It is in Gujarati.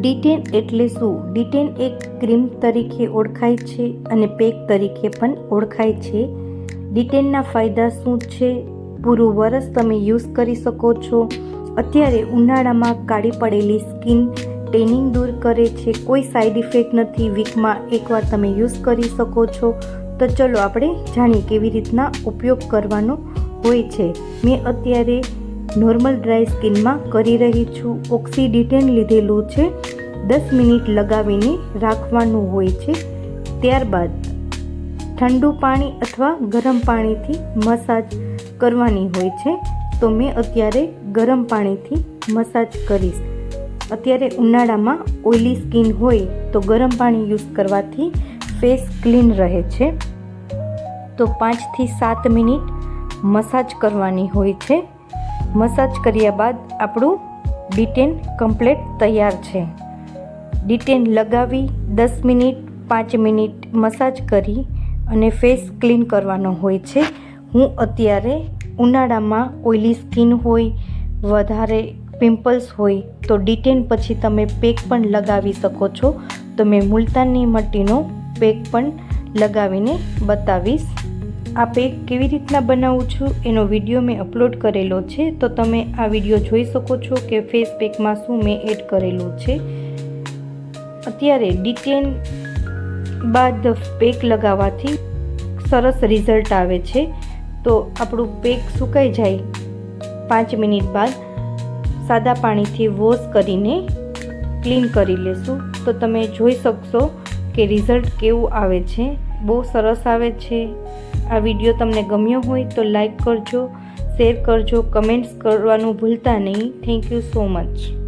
ડીટેન એટલે શું? ડિટેન એક ક્રીમ તરીકે ઓળખાય છે અને પેક તરીકે પણ ઓળખાય છે. ડિટેનના ફાયદા શું છે? પૂરું વરસ તમે યુઝ કરી શકો છો. અત્યારે ઉનાળામાં કાળી પડેલી સ્કિન ટેનિંગ દૂર કરે છે. કોઈ સાઈડ ઇફેક્ટ નથી. વીકમાં એકવાર તમે યુઝ કરી શકો છો. તો ચલો આપણે જાણીએ કેવી રીતના ઉપયોગ કરવાનો હોય છે. મેં અત્યારે નોર્મલ ડ્રાય સ્કિનમાં કરી રહી છું. ઓક્સિડિટેન લીધેલું છે. દસ મિનિટ લગાવીને રાખવાનું હોય છે. ત્યારબાદ ઠંડુ પાણી અથવા ગરમ પાણીથી મસાજ કરવાની હોય છે. તો મેં અત્યારે ગરમ પાણીથી મસાજ કરીશ. અત્યારે ઉનાળામાં ઓઇલી સ્કિન હોય તો ગરમ પાણી યુઝ કરવાથી ફેસ ક્લીન રહે છે. તો પાંચથી સાત મિનિટ મસાજ કરવાની હોય છે. મસાજ કર્યા બાદ આપણું ડિટેન કમ્પ્લેટ તૈયાર છે. ડિટેન લગાવી દસ મિનિટ, પાંચ મિનિટ મસાજ કરી અને ફેસ ક્લીન કરવાનો હોય છે. હું અત્યારે ઉનાળામાં ઓઇલી સ્કિન હોય, વધારે પિમ્પલ્સ હોય, તો ડિટેન પછી તમે પેક પણ લગાવી શકો છો. તો મેં મુલતાની મટ્ટીનો પેક પણ લગાવીને બતાવીશ. આ પેક કેવી રીતના બનાવું છું એનો વીડિયો મેં અપલોડ કરેલો છે, તો તમે આ વીડિયો જોઈ શકો છો કે ફેસ પેકમાં શું મેં એડ કરેલું છે. અત્યારે ડિટેન બાદ પેક લગાવવાથી સરસ રિઝલ્ટ આવે છે. તો આપણું પેક સુકાઈ જાય પાંચ મિનિટ બાદ સાદા પાણીથી વોશ કરીને ક્લીન કરી લેશું. તો તમે જોઈ શકશો કે રિઝલ્ટ કેવું આવે છે, બહુ સરસ આવે છે. આ વીડિયો તમને ગમ્યો હોય તો લાઈક કરજો, શેર કરજો, કમેન્ટ્સ કરવાનું ભૂલતા નહીં. Thank you so much